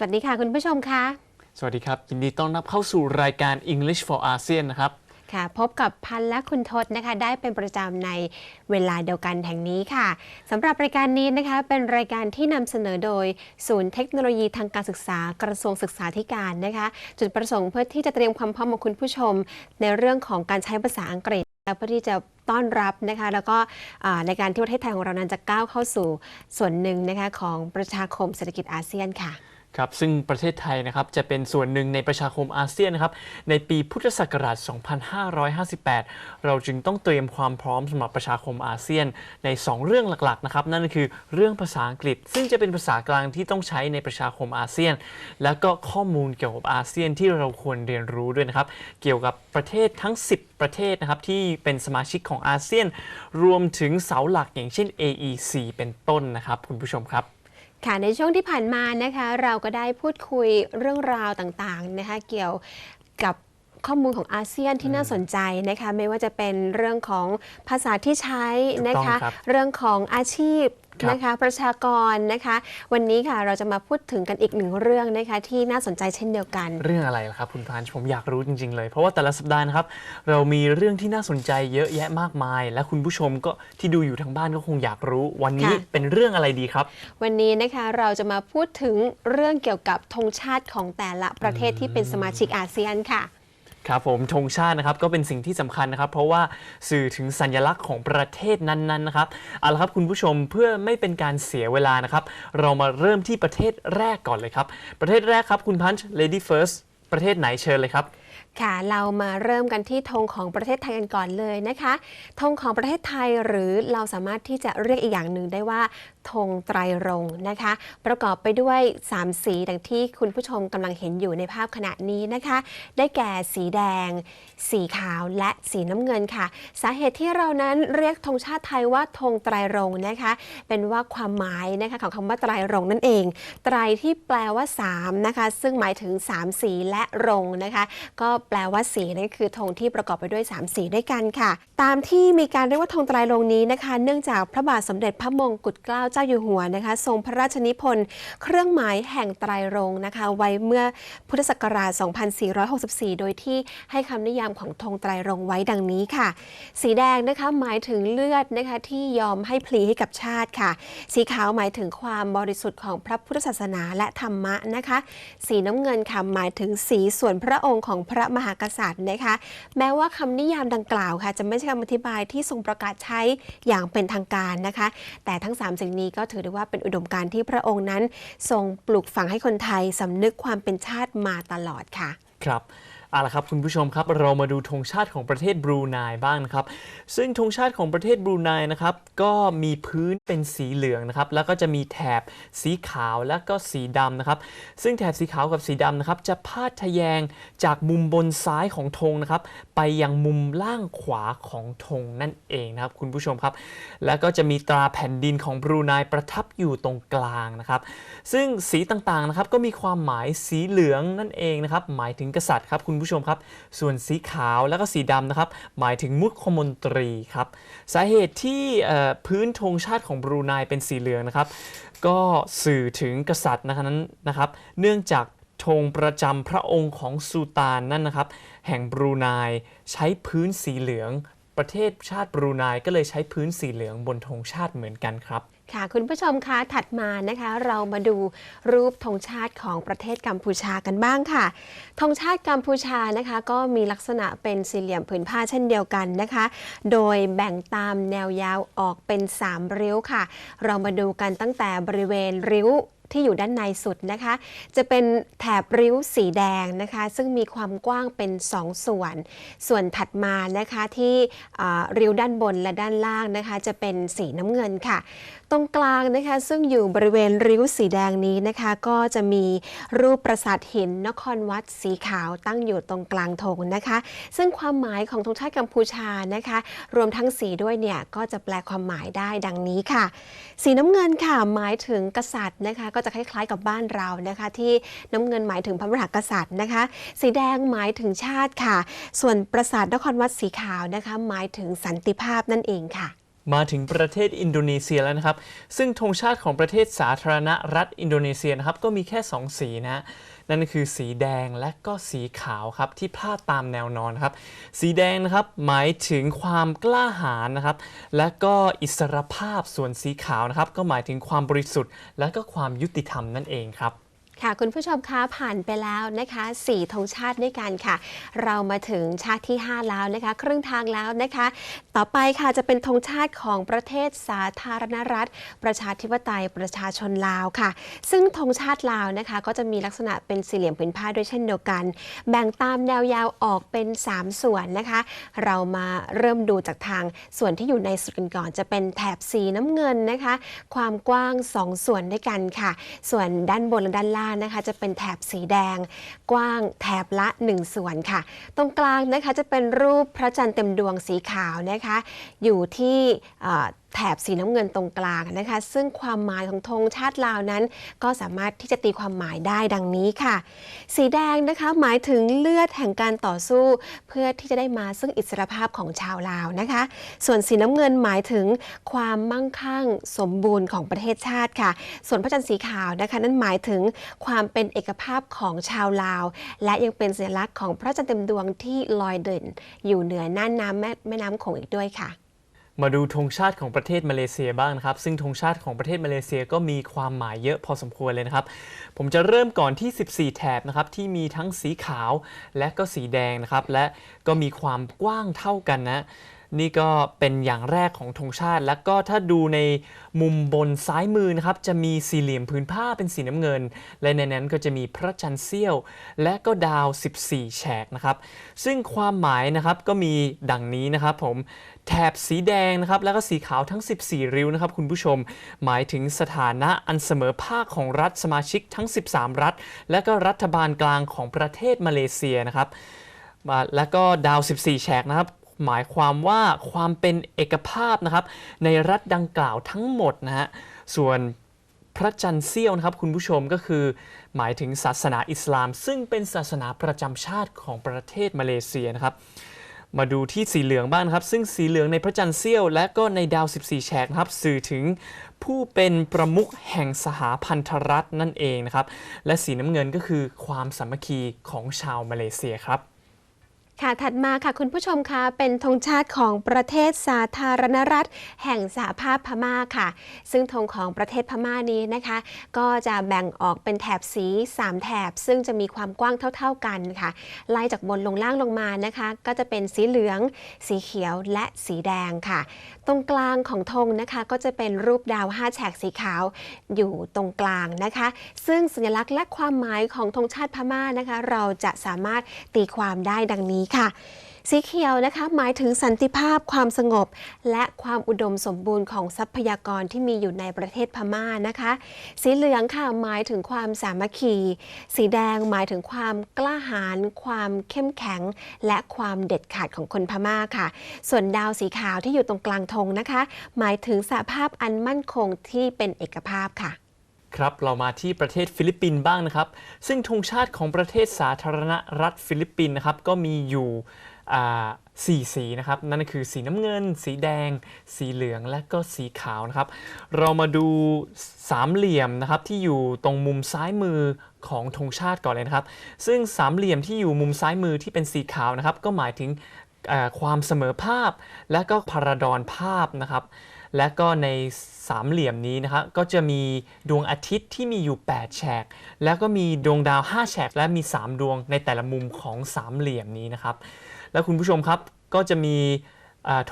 สวัสดีค่ะคุณผู้ชมคะ สวัสดีครับ ยินดีต้อนรับเข้าสู่รายการ English for ASEAN นะครับ ค่ะ พบกับพันและคุณทศนะคะ ได้เป็นประจำในเวลาเดียวกันแห่งนี้ค่ะสำหรับรายการนี้นะคะ เป็นรายการที่นำเสนอโดย ศูนย์เทคโนโลยีทางการศึกษากระทรวงศึกษาธิการนะคะ จุดประสงค์เพื่อที่จะเตรียมความพร้อมของคุณผู้ชม ในเรื่องของการใช้ภาษาอังกฤษนะคะเพื่อที่จะต้อนรับนะคะ แล้วก็อ่าในการที่ประเทศไทยของเรานั้นจะก้าวเข้าสู่ส่วนหนึ่งนะคะของประชาคมเศรษฐกิจอาเซียนค่ะ ครับซึ่งประเทศไทยนะครับจะเป็นส่วนหนึ่งในประชาคมอาเซียนนะครับในปีพุทธศักราช 2558 เราจึงต้องเตรียมความพร้อมสำหรับประชาคมอาเซียนใน 2 เรื่องหลักๆนะครับนั่นคือเรื่องภาษาอังกฤษ ซึ่งจะเป็นภาษากลางที่ต้องใช้ในประชาคมอาเซียน แล้วก็ข้อมูลเกี่ยวกับอาเซียนที่เราควรเรียนรู้ด้วยนะครับเกี่ยวกับประเทศทั้ง 10 ประเทศนะครับที่เป็นสมาชิกของอาเซียน รวมถึงเสาหลักอย่างเช่น AEC เป็นต้นนะครับคุณผู้ชมครับ ค่ะในช่วงที่ผ่านมานะคะ เราก็ได้พูดคุยเรื่องราวต่างๆนะคะเกี่ยวกับข้อมูลของอาเซียนที่น่าสนใจนะคะไม่ว่าจะเป็นเรื่องของภาษาที่ใช้นะคะถูกต้องครับเรื่องของอาชีพครับ นะคะประชากรนะคะ วันนี้ค่ะเราจะมาพูดถึงกันอีกหนึ่งเรื่องนะคะที่น่าสนใจเช่นเดียวกัน เรื่องอะไรล่ะครับคุณพันธ์ผมอยากรู้จริง ๆ เลย เพราะว่าแต่ละสัปดาห์นะครับเรามีเรื่องที่น่าสนใจเยอะแยะมากมาย และคุณผู้ชมก็ที่ดูอยู่ทางบ้านก็คงอยากรู้ วันนี้ค่ะเป็นเรื่องอะไรดีครับ วันนี้นะคะเราจะมาพูดถึงเรื่องเกี่ยวกับธงชาติของแต่ละประเทศที่เป็นสมาชิกอาเซียนค่ะ ครับผมธงชาตินะครับก็เป็นสิ่งที่สำคัญนะครับ เพราะว่าสื่อถึงสัญลักษณ์ของประเทศนั้นๆนะครับเอาละครับคุณผู้ชมเพื่อไม่เป็นการเสียเวลานะครับ เรามาเริ่มที่ประเทศแรกก่อนเลยครับ ประเทศแรกครับคุณพันช์ lady first ประเทศไหนเชิญเลยครับ ค่ะ เรามาเริ่มกันที่ธงของประเทศไทยกันก่อนเลยนะคะธงของประเทศไทยหรือเราสามารถที่จะเรียกอีกอย่างหนึ่งได้ว่าธงไตรรงค์นะคะ ประกอบไปด้วย 3 สีดังที่คุณผู้ชมกำลังเห็นอยู่ในภาพขณะนี้นะคะ ได้แก่สีแดง สีขาวและสีน้ำเงินค่ะ สาเหตุที่เรานั้นเรียกธงชาติไทยว่าธงไตรรงค์นะคะ เป็นว่าความหมายนะคะของคำว่าไตรรงค์นั่นเอง ไตรที่แปลว่า3นะคะซึ่งหมายถึง 3 สีและรงนะคะ ก็แปลว่าสีนั่นคือธงที่ประกอบไปด้วย 3 สีด้วยกันค่ะ ตามที่มีการเรียกว่าธงไตรรงนี้นะคะ เนื่องจากพระบาทสมเด็จพระมงกุฎเกล้าเจ้าอยู่หัวนะคะ ทรงพระราชนิพนธ์เครื่องหมายแห่งไตรรงนะคะ ไว้เมื่อพุทธศักราช 2464 โดยที่ให้คำนิยามของธงไตรรงไว้ดังนี้ค่ะ สีแดงนะคะหมายถึงเลือดนะคะที่ยอมให้พลีให้กับชาติค่ะ สีขาวหมายถึงความบริสุทธิ์ของพระพุทธศาสนาและธรรมะนะคะ สีน้ำเงินค่ะหมายถึงสีส่วนพระองค์ของพระมหากษัตริย์นะคะ แม้ว่าคำนิยามดังกล่าวค่ะ จะไม่ใช่คำอธิบายที่ทรงประกาศใช้อย่างเป็นทางการนะคะ แต่ทั้ง 3 สิ่งนี้ก็ถือได้ว่าเป็นอุดมการณ์ที่พระองค์นั้น ทรงปลูกฝังให้คนไทยสำนึกความเป็นชาติมาตลอดค่ะ ครับ เอาละครับคุณผู้ชมครับเรามาดูธงชาติของประเทศบรูไนบ้างนะครับซึ่งธงชาติของประเทศบรูไนนะครับก็มีพื้นเป็นสีเหลืองนะครับแล้วก็จะมีแถบสีขาวและก็สีดำนะครับซึ่งแถบสีขาวกับสีดำนะครับจะพาดทะแยงจากมุมบนซ้ายของธงนะครับไปยังมุมล่างขวาของธงนั่นเองนะครับคุณผู้ชมครับ แล้วก็จะมีตราแผ่นดินของบรูไนประทับอยู่ตรงกลางนะครับซึ่งสีต่างๆนะครับก็มีความหมายสีเหลืองนั่นเองนะครับหมายถึงกษัตริย์ครับคุณผู้ชมครับ ส่วนสีขาวแล้วก็สีดำนะครับ หมายถึงมุขมนตรีครับ สาเหตุที่พื้นธงชาติของบรูไนเป็นสีเหลืองนะครับ ก็สื่อถึงกษัตริย์นะครับนั้นนะครับ เนื่องจากธงประจำพระองค์ของซูตานนั่นนะครับ แห่งบรูไนใช้พื้นสีเหลือง ประเทศชาติบรูไนก็เลยใช้พื้นสีเหลืองบนธงชาติเหมือนกันครับ ค่ะคุณผู้ชมคะถัดมานะคะเรามาดูรูปธงชาติของประเทศกัมพูชากันบ้างค่ะธงชาติกัมพูชานะคะก็มีลักษณะเป็นสี่เหลี่ยมผืนผ้าเช่นเดียวกันนะคะ โดยแบ่งตามแนวยาวออกเป็น 3 ริ้วค่ะ เรามาดูกันตั้งแต่บริเวณริ้ว ที่อยู่ด้านในสุดนะคะ จะเป็นแถบริ้วสีแดงนะคะ ซึ่งมีความกว้างเป็น 2 ส่วน ส่วนถัดมานะคะที่ริ้วด้านบนและด้านล่างนะคะ จะเป็นสีน้ำเงินค่ะ ตรงกลางนะคะซึ่งอยู่บริเวณริ้วสีแดงนี้นะคะ ก็จะมีรูปปราสาทหินนครวัดสีขาวตั้งอยู่ตรงกลางธงนะคะ ซึ่งความหมายของธงชาติกัมพูชานะคะ รวมทั้งสีด้วยเนี่ยก็จะแปลความหมายได้ดังนี้ค่ะ สีน้ำเงินค่ะหมายถึงกษัตริย์นะคะก็จะคล้ายๆกับบ้านเรานะคะ ที่น้ำเงินหมายถึงพระมหากษัตริย์นะคะ สีแดงหมายถึงชาติค่ะ ส่วนปราสาทนครวัดสีขาวนะคะ หมายถึงสันติภาพนั่นเองค่ะมาถึงประเทศอินโดนีเซียแล้วนะครับ ซึ่งธงชาติของประเทศสาธารณรัฐอินโดนีเซียนะครับก็มีแค่ 2 สีนะ นั่นคือสีแดงและก็สีขาวครับที่พาดตามแนวนอนครับ สีแดงนะครับหมายถึงความกล้าหาญนะครับ และก็อิสรภาพส่วนสีขาวนะครับ ก็หมายถึงความบริสุทธิ์ และก็ความยุติธรรมนั่นเองครับ ค่ะคุณผู้ชมคะผ่านไปแล้วนะคะสี่ธงชาติด้วยกันค่ะ เรามาถึงชาติที่ 5 แล้วนะคะ ครึ่งทางแล้วนะคะ ต่อไปค่ะจะเป็นธงชาติของประเทศสาธารณรัฐ ประชาธิปไตยประชาชนลาวค่ะ ซึ่งธงชาติลาวนะคะ ก็จะมีลักษณะเป็นสี่เหลี่ยมผืนผ้าด้วยเช่นเดียวกัน แบ่งตามแนวยาวออกเป็น 3 ส่วนนะคะ เรามาเริ่มดูจากทางส่วนที่อยู่ในสุดกันก่อนจะเป็นแถบสีน้ำเงินนะคะ ความกว้าง 2 ส่วนด้วยกันค่ะ ส่วนด้านบนและด้านล่างนะคะจะเป็นแถบสีแดง กว้างแถบละ 1 ส่วนค่ะ ตรงกลางนะคะจะเป็นรูปพระจันทร์เต็มดวงสีขาวนะคะ อยู่ที่แถบสีน้ำเงินตรงกลางนะคะ ซึ่งความหมายของธงชาติลาวนั้น ก็สามารถที่จะตีความหมายได้ดังนี้ค่ะ สีแดงนะคะหมายถึงเลือดแห่งการต่อสู้ เพื่อที่จะได้มาซึ่งอิสรภาพของชาวลาวนะคะ ส่วนสีน้ำเงินหมายถึงความมั่งคั่งสมบูรณ์ของประเทศชาติค่ะ ส่วนพระจันทร์สีขาวนะคะ นั้นหมายถึงความเป็นเอกภาพของชาวลาว และยังเป็นสัญลักษณ์ของพระจันทร์เต็มดวงที่ลอยเด่น อยู่เหนือน่านน้ำแม่แม่น้ำโขงอีกด้วยค่ะ มาดูธงชาติของประเทศมาเลเซียบ้างนะครับ ซึ่งธงชาติของประเทศมาเลเซียก็มีความหมายเยอะพอสมควรเลยนะครับ ผมจะเริ่มก่อนที่ 14 แถบนะครับที่มีทั้งสีขาวและก็สีแดงนะครับ และก็มีความกว้างเท่ากันนะ นี่ก็เป็นอย่างแรกของธงชาติ แล้วก็ถ้าดูในมุมบนซ้ายมือนะครับ จะมีสี่เหลี่ยมพื้นผ้าเป็นสีน้ำเงิน และในนั้นก็จะมีพระจันทร์เสี้ยว และก็ดาว 14 แฉกนะครับ ซึ่งความหมายนะครับก็มีดังนี้นะครับผมแถบสีแดงนะครับแล้วก็สีขาวทั้ง 14 ริ้วนะครับคุณผู้ชม หมายถึงสถานะอันเสมอภาคของรัฐสมาชิกทั้ง 13 รัฐ และก็รัฐบาลกลางของประเทศมาเลเซียนะครับ แล้วก็ดาว 14 แฉกนะครับ หมายความว่าความเป็นเอกภาพนะครับ ในรัฐดังกล่าวทั้งหมดนะฮะส่วนพระจันทร์เสี้ยวนะครับคุณผู้ชมก็คือ หมายถึงศาสนาอิสลาม ซึ่งเป็นศาสนาประจำชาติของประเทศมาเลเซียนะครับมาดูที่สีเหลืองบ้างครับ ซึ่งสีเหลืองในพระจันทร์เสี้ยว และก็ในดาว 14 แฉกนะครับสื่อถึงผู้เป็นประมุขแห่งสหพันธรัฐนั่นเองนะครับ และสีน้ำเงินก็คือความสามัคคีของชาวมาเลเซียครับ ค่ะ ถัดมาค่ะคุณผู้ชมคะเป็นธงชาติของประเทศสาธารณรัฐ แห่งสหภาพพม่าค่ะ ซึ่งธงของประเทศพม่านี้นะคะ ก็จะแบ่งออกเป็นแถบสี 3 แถบ ซึ่งจะมีความกว้างเท่า ๆกันค่ะ ไล่จากบนลงล่างลงมานะคะ ก็จะเป็นสีเหลือง สีเขียวและสีแดงค่ะ ตรงกลางของธงนะคะ ก็จะเป็นรูปดาว5แฉกสีขาวอยู่ตรงกลางนะคะ ซึ่งสัญลักษณ์และความหมายของธงชาติพม่านะคะ เราจะสามารถตีความได้ดังนี้ค่ะ สีเขียวนะคะหมายถึงสันติภาพความสงบ และความอุดมสมบูรณ์ของทรัพยากรที่มีอยู่ในประเทศพม่านะคะ สีเหลืองค่ะหมายถึงความสามัคคี สีแดงหมายถึงความกล้าหาญความเข้มแข็ง และความเด็ดขาดของคนพม่าค่ะ ส่วนดาวสีขาวที่อยู่ตรงกลางธงนะคะ หมายถึงสภาพอันมั่นคงที่เป็นเอกภาพค่ะ ครับเรามาที่ประเทศฟิลิปปินส์บ้างนะครับ ซึ่งธงชาติของประเทศสาธารณรัฐฟิลิปปินส์นะครับก็มีอยู่สี่สีนะครับนั่นคือสีน้ำเงิน สีแดง สีเหลืองและก็สีขาวนะครับ เรามาดูสามเหลี่ยมนะครับที่อยู่ตรงมุมซ้ายมือของธงชาติก่อนเลยนะครับ ซึ่งสามเหลี่ยมที่อยู่มุมซ้ายมือที่เป็นสีขาวนะครับ ก็หมายถึงความเสมอภาพและก็พาราดอนภาพนะครับ และก็ในสามเหลี่ยมนี้นะครับก็จะมีดวงอาทิตย์ที่มีอยู่ 8 แฉก แล้วก็มีดวงดาว 5 แฉก และมี 3 ดวงในแต่ละมุมของสามเหลี่ยมนี้นะครับ แล้วคุณผู้ชมครับก็จะมี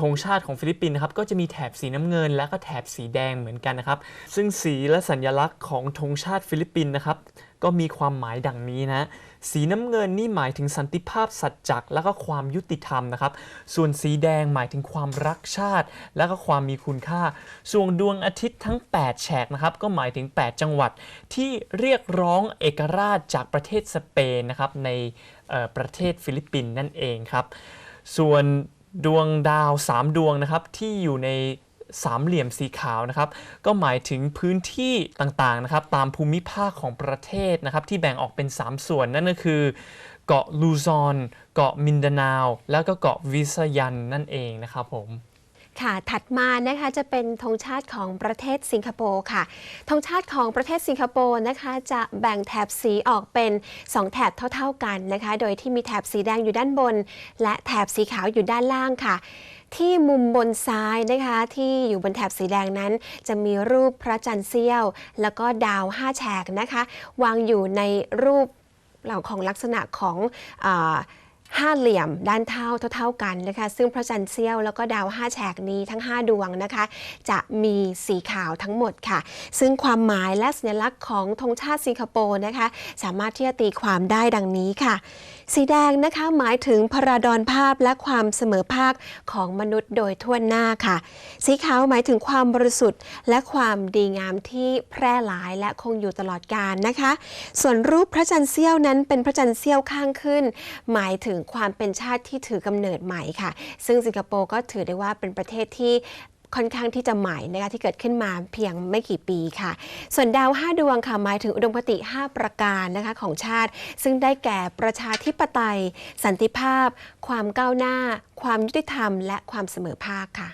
ธงชาติของฟิลิปปินส์นะครับก็จะมีแถบสีน้ำเงิน และก็แถบสีแดงเหมือนกันนะครับ ซึ่งสีและสัญลักษณ์ของธงชาติฟิลิปปินส์นะครับ ก็มีความหมายดังนี้นะ สีน้ำเงินนี่หมายถึงสันติภาพสัจจะและก็ความยุติธรรมนะครับ ส่วนสีแดงหมายถึงความรักชาติ และก็ความมีคุณค่า ส่วนดวงอาทิตย์ทั้ง 8 แฉกนะครับ ก็หมายถึง 8 จังหวัดที่เรียกร้องเอกราชจากประเทศสเปนนะครับในประเทศฟิลิปปินส์นั่นเองครับ ส่วนดวงดาว 3 ดวงนะครับที่อยู่ใน สามเหลี่ยมสีขาวนะครับ ก็หมายถึงพื้นที่ต่างๆนะครับ ตามภูมิภาคของประเทศนะครับ ที่แบ่งออกเป็น 3 ส่วนนั่นก็คือ เกาะลูซอน เกาะมินดานาวแล้วก็เกาะวิสยันนั่นเองนะครับผมค่ะ ถัดมานะคะจะเป็นธงชาติของประเทศสิงคโปร์ค่ะ ธงชาติของประเทศสิงคโปร์นะคะจะแบ่งแถบสีออกเป็น 2 แถบเท่า ๆกันนะคะ โดยที่มีแถบสีแดงอยู่ด้านบน และแถบสีขาวอยู่ด้านล่างค่ะ ที่มุมบนซ้ายนะคะที่อยู่บนแถบสีแดงนั้น จะมีรูปพระจันทร์เสี้ยว แล้วก็ดาวห้าแฉกนะคะ วางอยู่ในรูปเหล่าของลักษณะของอห้าเหลี่ยมด้านเท่าเท่ากันนะคะ ซึ่งพระจันทร์เสี้ยวแล้วก็ดาวห้าแฉกนี้ทั้ง 5 ดวงนะคะ จะมีสีขาวทั้งหมดค่ะ ซึ่งความหมายและสัญลักษณ์ของธงชาติสิงคโปร์นะคะ สามารถที่จะตีความได้ดังนี้ค่ะสีแดงนะคะหมายถึงพราดอนภาพและความเสมอภาคของมนุษย์โดยทั่วหน้าค่ะ สีขาวหมายถึงความบริสุทธิ์ และความดีงามที่แพร่หลายและคงอยู่ตลอดกาลนะคะ ส่วนรูปพระจันทร์เสี้ยวนั้นเป็นพระจันทร์เสี้ยวข้างขึ้น หมายถึงความเป็นชาติที่ถือกำเนิดใหม่ค่ะ ซึ่งสิงคโปร์ก็ถือได้ว่าเป็นประเทศที่ ค่อนข้างที่จะใหม่นะคะที่เกิดขึ้นมาเพียงไม่กี่ปีค่ะ ส่วนดาว 5 ดวงค่ะหมายถึงอุดมคติ 5 ประการนะคะของชาติ ซึ่งได้แก่ประชาธิปไตย สันติภาพ ความก้าวหน้า ความยุติธรรม และความเสมอภาคค่ะ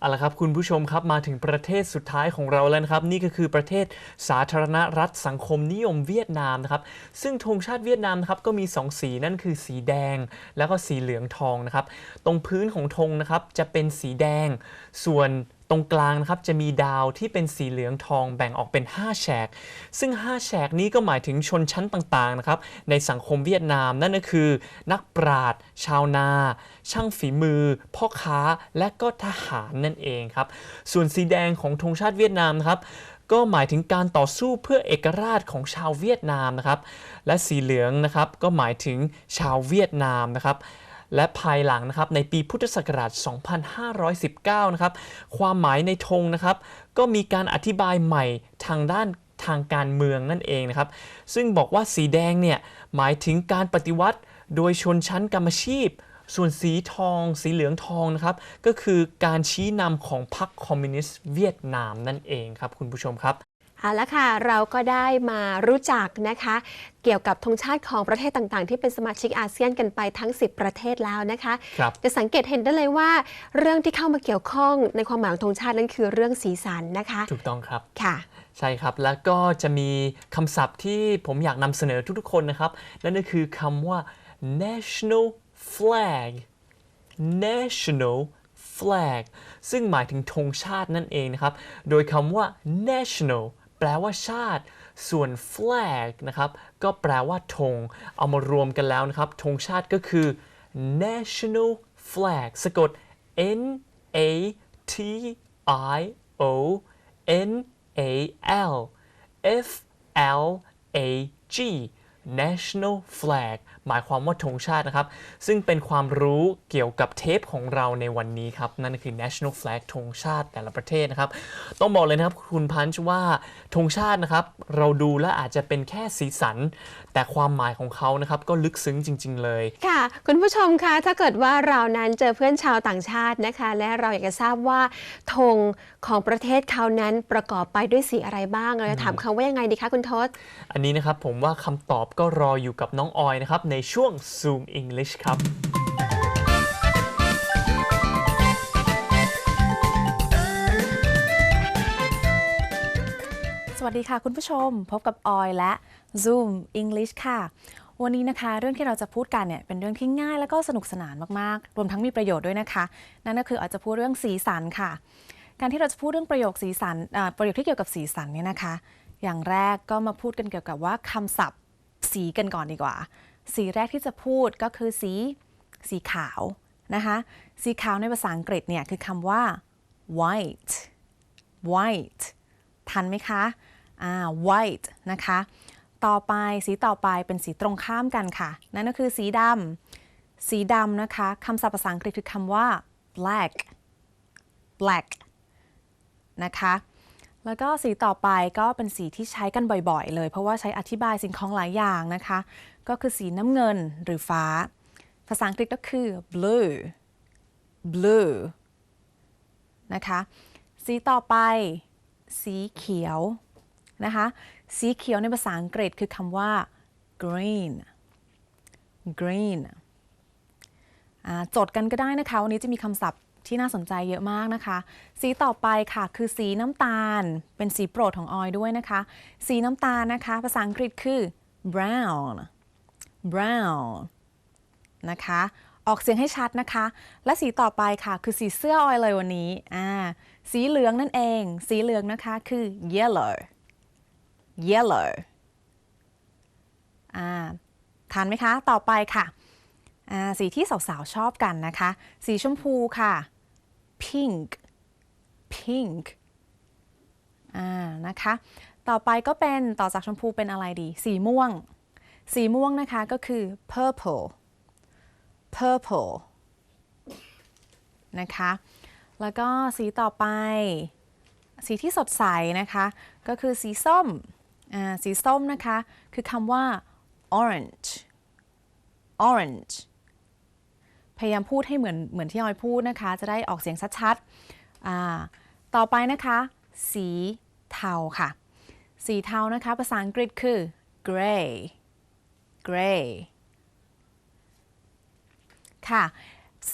เอาละครับคุณผู้ชมครับมาถึงประเทศสุดท้ายของเราแล้วนะครับ นี่ก็คือประเทศสาธารณรัฐสังคมนิยมเวียดนามนะครับ ซึ่งธงชาติเวียดนามนะครับก็มี 2 สีนั่นคือสีแดง แล้วก็สีเหลืองทองนะครับ ตรงพื้นของธงนะครับจะเป็นสีแดง ส่วน ตรงกลางนะครับจะมีดาวที่เป็นสีเหลืองทองแบ่งออกเป็น 5 แฉก ซึ่ง 5 แฉกนี้ก็หมายถึงชนชั้นต่างๆนะครับในสังคมเวียดนามนั่นก็คือ นักปราชญ์ชาวนา ช่างฝีมือ พ่อค้าและก็ทหารนั่นเองครับ ส่วนสีแดงของธงชาติเวียดนามนะครับก็หมายถึงการต่อสู้เพื่อเอกราชของชาวเวียดนามนะครับ และสีเหลืองนะครับก็หมายถึงชาวเวียดนามนะครับ และภายหลังนะครับในปีพุทธศักราช 2519 นะครับความหมายในธงนะครับก็มีการอธิบายใหม่ทางด้านทางการเมืองนั่นเองนะครับ ซึ่งบอกว่าสีแดงเนี่ยหมายถึงการปฏิวัติโดยชนชั้นกรรมชีพ ส่วนสีทอง สีเหลืองทองนะครับก็คือการชี้นำของพรรคคอมมิวนิสต์เวียดนามนั่นเองครับคุณผู้ชมครับ เอาละค่ะ เราก็ได้มารู้จักนะคะ เกี่ยวกับธงชาติของประเทศต่างๆ ที่เป็นสมาชิกอาเซียนกันไปทั้ง 10 ประเทศแล้วนะคะครับจะสังเกตเห็นได้เลยว่า เรื่องที่เข้ามาเกี่ยวข้องในความหมายของธงชาตินั้นคือเรื่องสีสันนะคะ ถูกต้องครับค่ะ ใช่ครับแล้วก็จะมีคำศัพท์ที่ผมอยากนำเสนอทุกๆคนนะครับ นั่นก็คือคำว่า national flag national flag ซึ่งหมายถึงธงชาตินั่นเองนะครับ โดยคำว่า national แปลว่าชาติ ส่วน flag นะครับ ก็แปลว่าธง เอามารวมกันแล้วนะครับธงชาติก็คือ national flag สะกด N A T I O N A L F L A G national flag หมายความว่าธงชาตินะครับ ซึ่งเป็นความรู้เกี่ยวกับเทปของเราในวันนี้ครับ นั่นก็คือ national flag ธงชาติแต่ละประเทศนะครับ ต้องบอกเลยนะครับคุณพันช์ว่าธงชาตินะครับ เราดูแล้วอาจจะเป็นแค่สีสัน แต่ความหมายของเขานะครับก็ลึกซึ้งจริง ๆ เลย ค่ะ คุณผู้ชมคะถ้าเกิดว่าเรานั้นเจอเพื่อนชาวต่างชาตินะคะ และเราอยากจะทราบว่าธงของประเทศเขานั้นประกอบไปด้วยสีอะไรบ้างเราจะถามเขาว่ายังไงดีคะคุณทศอันนี้นะครับผมว่าคำตอบก็รออยู่กับน้องออยนะครับในช่วง Zoom English ครับ สวัสดีค่ะคุณผู้ชม พบกับออยและ Zoom English ค่ะ วันนี้นะคะ เรื่องที่เราจะพูดกันเนี่ยเป็นเรื่องที่ง่ายแล้วก็สนุกสนานมากๆ รวมทั้งมีประโยชน์ด้วยนะคะ นั่นก็คืออาจจะพูดเรื่องสีสันค่ะ การที่เราจะพูดเรื่องประโยคสีสันประโยคที่เกี่ยวกับสีสันเนี่ยนะคะ อย่างแรกก็มาพูดกันเกี่ยวกับว่าคำศัพท์สีกันก่อนดีกว่า สีแรกที่จะพูดก็คือสีสีขาวนะคะสีขาวในภาษาอังกฤษเนี่ยคือคำว่า white white ทันไหมคะอ่า white นะคะ ต่อไปสีต่อไปเป็นสีตรงข้ามกันค่ะ นั่นก็คือสีดำสีดำนะคะคำศัพท์ภาษาอังกฤษคือคำว่า black black นะคะ แล้วก็สีต่อไปก็เป็นสีที่ใช้กันบ่อยๆ เลย เพราะว่าใช้อธิบายสิ่งของหลายอย่างนะคะ ก็คือสีน้ำเงินหรือฟ้า ภาษาอังกฤษก็คือ blue blue นะคะ สีต่อไป สีเขียวนะคะ สีเขียวในภาษาอังกฤษคือคำว่า green green จดกันก็ได้นะคะ วันนี้จะมีคำศัพท์ ที่น่าสนใจเยอะมากนะคะ สีต่อไปค่ะคือสีน้ำตาล เป็นสีโปรดของออยด้วยนะคะ สีน้ำตาลนะคะ ภาษาอังกฤษคือ brown brown นะคะ ออกเสียงให้ชัดนะคะ และสีต่อไปค่ะ คือสีเสื้อออยเลยวันนี้อ่าสีเหลืองนั่นเอง สีเหลืองนะคะคือ yellow yellow อ่าทันไหมคะ ต่อไปค่ะอ่าสีที่สาวๆ ชอบกันนะคะ สีชมพูค่ะ pink pink อ่านะคะ ต่อไปก็เป็นต่อจากชมพูเป็นอะไรดี สีม่วง สีม่วงนะคะก็คือ purple purple นะคะ แล้วก็สีต่อไป สีที่สดใสนะคะ ก็คือสีส้ม อ่า สีส้มนะคะ คือคำว่า orange orange พยายามพูดให้เหมือนเหมือนที่ออยพูดนะคะ จะได้ออกเสียงชัดๆต่อไปนะคะ สีเทาค่ะ สีเทานะคะ ภาษาอังกฤษคือ gray gray ค่ะ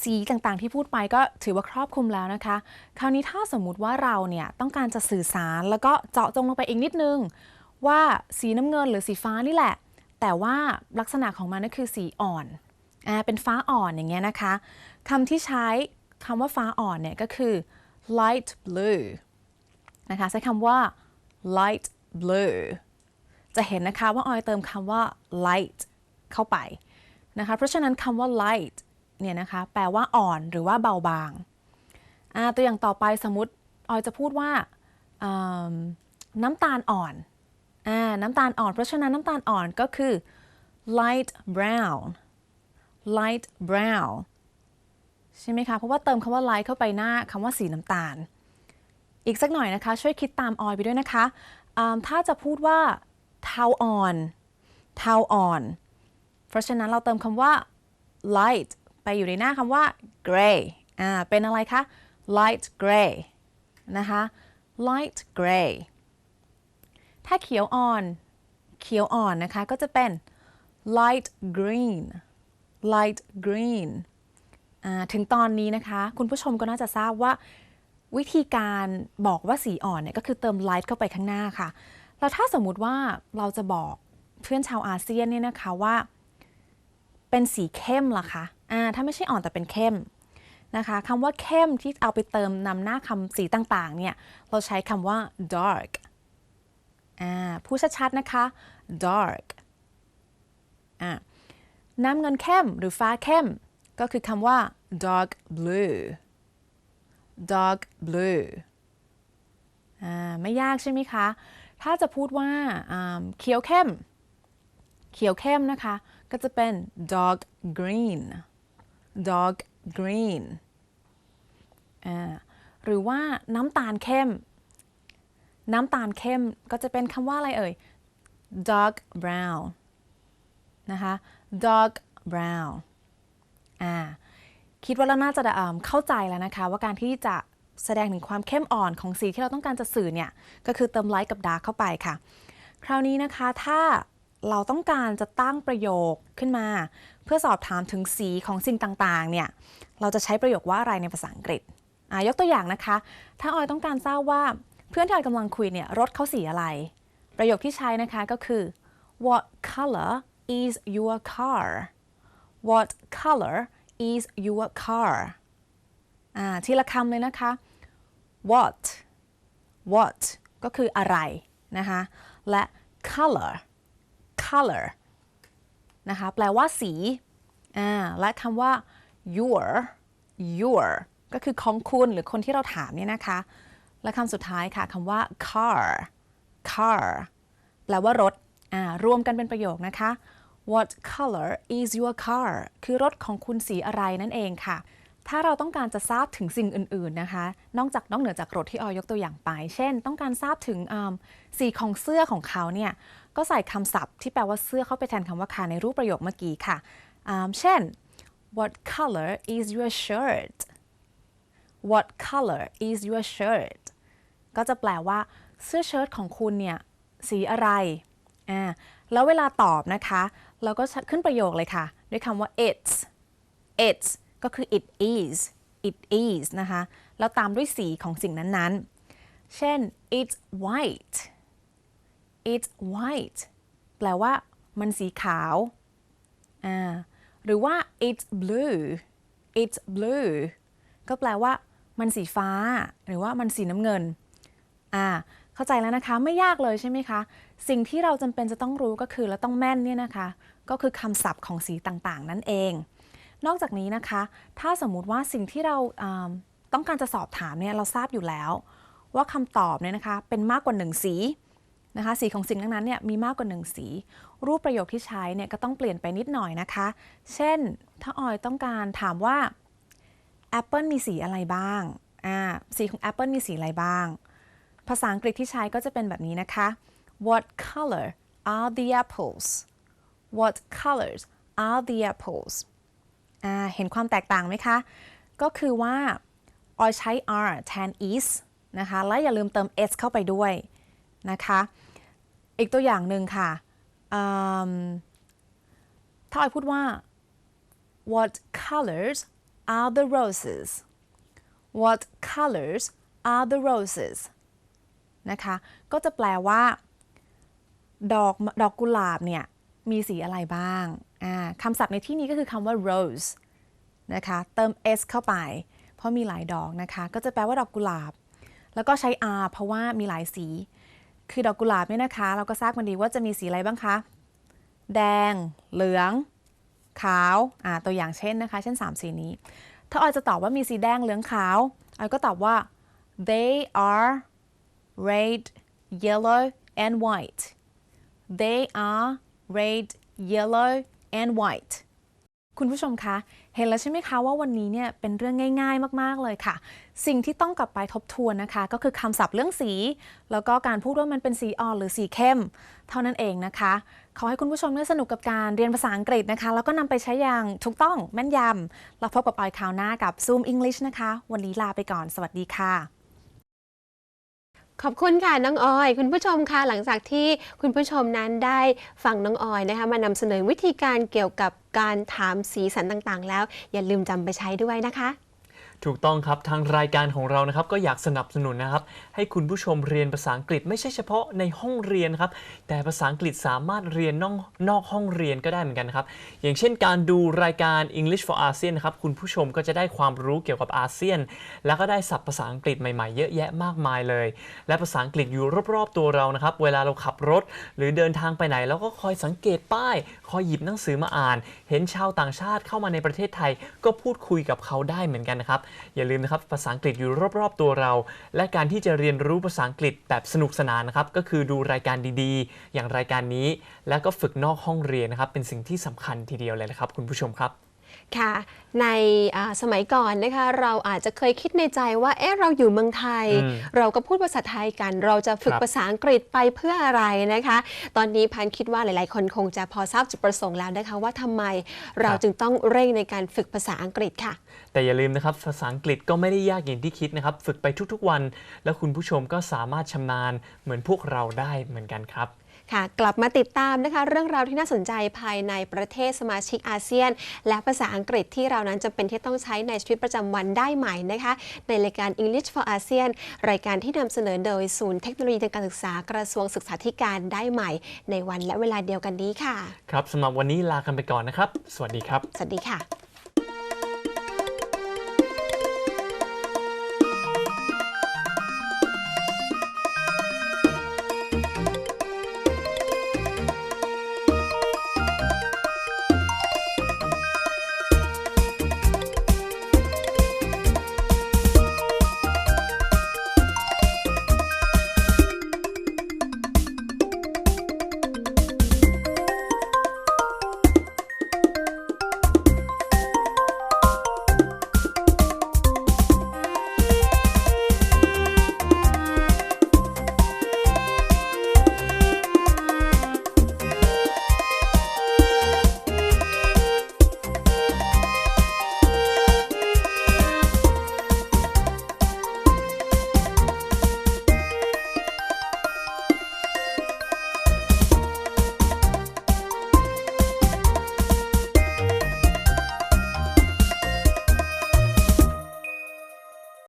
สีต่างๆที่พูดไปก็ถือว่าครอบคลุมแล้วนะคะ คราวนี้ถ้าสมมุติว่าเราเนี่ยต้องการจะสื่อสารแล้วก็เจาะจงลงไปอีกนิดนึง ว่าสีน้ำเงินหรือสีฟ้านี่แหละ แต่ว่าลักษณะของมันก็คือสีอ่อน อ่าเป็นฟ้าอ่อนอย่างเงี้ยนะคะคำที่ใช้คำว่าฟ้าอ่อนเนี่ยก็คือ light blue นะคะใช้คำว่า light blue จะเห็นนะคะว่าออยเติมคำว่า light เข้าไปนะคะเพราะฉะนั้นคำว่า light เนี่ยนะคะแปลว่าอ่อนหรือว่าเบาบาง ตัวอย่างต่อไปสมมติออยจะพูดว่าน้ำตาลอ่อนอน้ำตาลอ่อน เพราะฉะนั้นน้ำตาลอ่อนก็คือ light brown light brown ใช่ไหมคะ เพราะว่าเติมคำว่า light เข้าไปหน้าคำว่าสีน้ำตาล อีกสักหน่อยนะคะ ช่วยคิดตามออยไปด้วยนะคะ ถ้าจะพูดว่าเทาอ่อน เทาอ่อน เพราะฉะนั้นเราเติมคำว่า light ไปอยู่ในหน้าคำว่า gray อ่า เป็นอะไรคะ light gray นะคะ light gray ถ้าเขียวอ่อน เขียวอ่อนนะคะ ก็จะเป็น light green light green ถึงตอนนี้นะคะ คุณผู้ชมก็น่าจะทราบว่าวิธีการบอกว่าสีอ่อนเนี่ยก็คือเติม light เข้าไปข้างหน้าค่ะ แล้วถ้าสมมุติว่าเราจะบอกเพื่อนชาวอาเซียนเนี่ยนะคะว่า เป็นสีเข้มล่ะคะอ่าถ้าไม่ใช่อ่อนแต่เป็นเข้มนะคะคำว่าเข้มที่เอาไปเติมนำหน้าคำสีต่างๆเนี่ยเราใช้คำว่า dark อ่าพูดชัดๆนะคะ dark อ่า น้ำเงินเข้มหรือฟ้าเข้ม ก็คือคำว่า dark blue dark blue ไม่ยากใช่ไหมคะ ถ้าจะพูดว่าเขียวเข้ม เขียวเข้มนะคะ ก็จะเป็น dog green dog green หรือว่าน้ำตาลเข้ม น้ำตาลเข้มก็จะเป็นคำว่าอะไรเอ่ย dog brown นะคะ dog brown อ่าคิดว่าเราน่าจะเข้าใจแล้วนะคะว่าการที่จะแสดงถึงความเข้มอ่อนของสีที่เราต้องการจะสื่อเนี่ย ก็คือเติมไลท์กับดาร์กเข้าไปค่ะ คราวนี้นะคะถ้าเราต้องการจะตั้งประโยคขึ้นมา เพื่อสอบถามถึงสีของสิ่งต่างๆเนี่ยเราจะใช้ประโยคว่าอะไรในภาษาอังกฤษยกตัวอย่างนะคะ ถ้าออยต้องการทราบว่าเพื่อนที่ออยกำลังคุยเนี่ยรถเขาสีอะไร ประโยคที่ใช้นะคะก็คือ what color is your car what color is your car อ่าทีละคำเลยนะคะ what what ก็คืออะไรนะคะและ color color นะคะแปลว่าสีอ่าและคำว่า your your ก็คือของคุณหรือคนที่เราถามเนี่ยนะคะ และคำสุดท้ายค่ะคำว่า car car แปลว่ารถ รวมกันเป็นประโยคนะคะ What color is your car คือรถของคุณสีอะไรนั่นเองค่ะ ถ้าเราต้องการจะทราบถึงสิ่งอื่นๆนะคะ นอกจากนอกเหนือจากรถที่ออยกตัวอย่างไป เช่น ต้องการทราบถึงสีของเสื้อของเขาเนี่ย ก็ใส่คำศัพท์ที่แปลว่าเสื้อเข้าไปแทนคำว่าคาในรูปประโยคเมื่อกี้ค่ะ เช่น What color is your shirt What color is your shirt ก็จะแปลว่าเสื้อเชิ้ตของคุณเนี่ยสีอะไร อ่าแล้วเวลาตอบนะคะ เราก็ขึ้นประโยคเลยค่ะ ด้วยคำว่า it's it's ก็คือ it is it is นะคะ แล้วตามด้วยสีของสิ่งนั้นๆ เช่น it's white it's white แปลว่ามันสีขาวอ่าหรือว่า it's blue it's blue ก็แปลว่ามันสีฟ้า หรือว่ามันสีน้ำเงินอ่า เข้าใจแล้วนะคะไม่ยากเลยใช่ไหมคะ สิ่งที่เราจำเป็นจะต้องรู้ก็คือและต้องแม่นเนี่ยนะคะ ก็คือคำศัพท์ของสีต่างๆ นั่นเอง นอกจากนี้นะคะ ถ้าสมมุติว่าสิ่งที่เราต้องการจะสอบถามเนี่ยเราทราบอยู่แล้ว ว่าคำตอบเนี่ยนะคะเป็นมากกว่าหนึ่งสีนะคะสีของสิ่งนั้นเนี่ยมีมากกว่าหนึ่งสี รูปประโยคที่ใช้เนี่ยก็ต้องเปลี่ยนไปนิดหน่อยนะคะ เช่นถ้าออยต้องการถามว่าแอปเปิลมีสีอะไรบ้างอ่าสีของแอปเปิลมีสีอะไรบ้าง ภาษาอังกฤษที่ใช้ก็จะเป็นแบบนี้นะคะ What color are the apples What colors are the apples เห็นความแตกต่างไหมคะ ก็คือว่าออยใช้ are แทน is นะคะ และอย่าลืมเติม s เข้าไปด้วยนะคะ อีกตัวอย่างหนึ่งค่ะ ถ้าออยพูดว่า What colors are the roses What colors are the roses นะคะ ก็จะแปลว่า ดอกดอกกุหลาบเนี่ยมีสีอะไรบ้างาคำศัพท์ในที่นี้ก็คือคำว่า rose นะคะเติม s เข้าไป เพราะมีหลายดอกนะคะ ก็จะแปลว่าดอกกุหลาบ แล้วก็ใช้ r เพราะว่ามีหลายสี คือดอกกุหลาบเนี่ยนะคะ เราก็ทราบกันดีว่าจะมีสีอะไรบ้างคะ แดง เหลือง ขาวาตัวอย่างเช่นนะคะ เช่น 3 สีนี้ ถ้าออยจะตอบว่ามีสีแดง เหลือง ขาว ออยก็ตอบว่า they are red yellow and white they are red yellow and white คุณผู้ชมคะ เห็นแล้วใช่ไหมคะว่าวันนี้เนี่ยเป็นเรื่องง่าย ๆ มากๆเลยค่ะ สิ่งที่ต้องกลับไปทบทวนนะคะ ก็คือคำศัพท์เรื่องสี แล้วก็การพูดว่ามันเป็นสีอ่อนหรือสีเข้ม เท่านั้นเองนะคะขอให้คุณผู้ชมได้สนุกกับการเรียนภาษาอังกฤษนะคะ แล้วก็นำไปใช้อย่างถูกต้องแม่นยำแล้วพบกับออยคราวหน้ากับ Zoom English นะคะ วันนี้ลาไปก่อน สวัสดีค่ะ ขอบคุณค่ะน้องออย คุณผู้ชมค่ะหลังจากที่คุณผู้ชมนั้นได้ฟังน้องออยนะคะมานำเสนอวิธีการเกี่ยวกับการถามสีสันต่างๆ แล้ว อย่าลืมจำไปใช้ด้วยนะคะ ถูกต้องครับทางรายการของเรานะครับก็อยากสนับสนุนนะครับ ให้คุณผู้ชมเรียนภาษาอังกฤษไม่ใช่เฉพาะในห้องเรียนครับ แต่ภาษาอังกฤษสามารถเรียนนอกนอกห้องเรียนก็ได้เหมือนกันนครับ อย่างเช่นการดูรายการ English for ASEAN นะครับ คุณผู้ชมก็จะได้ความรู้เกี่ยวกับอาเซียน แล้วก็ได้ศัพท์ภาษาอังกฤษใหม่ๆ เยอะแยะมากมายเลย และภาษาอังกฤษอยู่รอบๆตัวเรานะครับ เวลาเราขับรถ หรือเดินทางไปไหนเราก็คอยสังเกตป้าย คอยหยิบหนังสือมาอ่าน เห็นชาวต่างชาติเข้ามาในประเทศไทย ก็พูดคุยกับเขาได้เหมือนกันนะครับอย่าลืมนะครับภาษาอังกฤษอยู่รอบๆตัวเรา และการที่จะเรียนรู้ภาษาอังกฤษแบบสนุกสนานนะครับก็คือดูรายการดีๆ อย่างรายการนี้ แล้วก็ฝึกนอกห้องเรียนนะครับเป็นสิ่งที่สำคัญทีเดียวเลยนะครับคุณผู้ชมครับ ค่ะในอ่าสมัยก่อนนะคะเราอาจจะเคยคิดในใจว่าเอ๊ะเราอยู่เมืองไทยอืมเราก็พูดภาษาไทยกัน เราจะฝึกครับภาษาอังกฤษไปเพื่ออะไรนะคะ ตอนนี้พันคิดว่าหลาย ๆ คนคงจะพอทราบจุดประสงค์แล้วนะคะ ว่าทำไมเราจึงต้องเร่งในการฝึกภาษาอังกฤษค่ะ แต่อย่าลืมนะครับภาษาอังกฤษก็ไม่ได้ยากอย่างที่คิดนะครับ ฝึกไปทุก ๆ วัน แล้วคุณผู้ชมก็สามารถชำนาญเหมือนพวกเราได้เหมือนกันครับ ค่ะกลับมาติดตามนะคะ เรื่องราวที่น่าสนใจภายในประเทศสมาชิกอาเซียน และภาษาอังกฤษที่เรานั้นจำเป็นที่ต้องใช้ในชีวิตประจำวันได้ใหม่นะคะ ในรายการ English for ASEAN รายการที่นำเสนอโดยศูนย์เทคโนโลยีทางการศึกษากระทรวงศึกษาธิการได้ใหม่ ในวันและเวลาเดียวกันนี้ค่ะ ครับสำหรับวันนี้ลากันไปก่อนนะครับ สวัสดีครับ สวัสดีค่ะ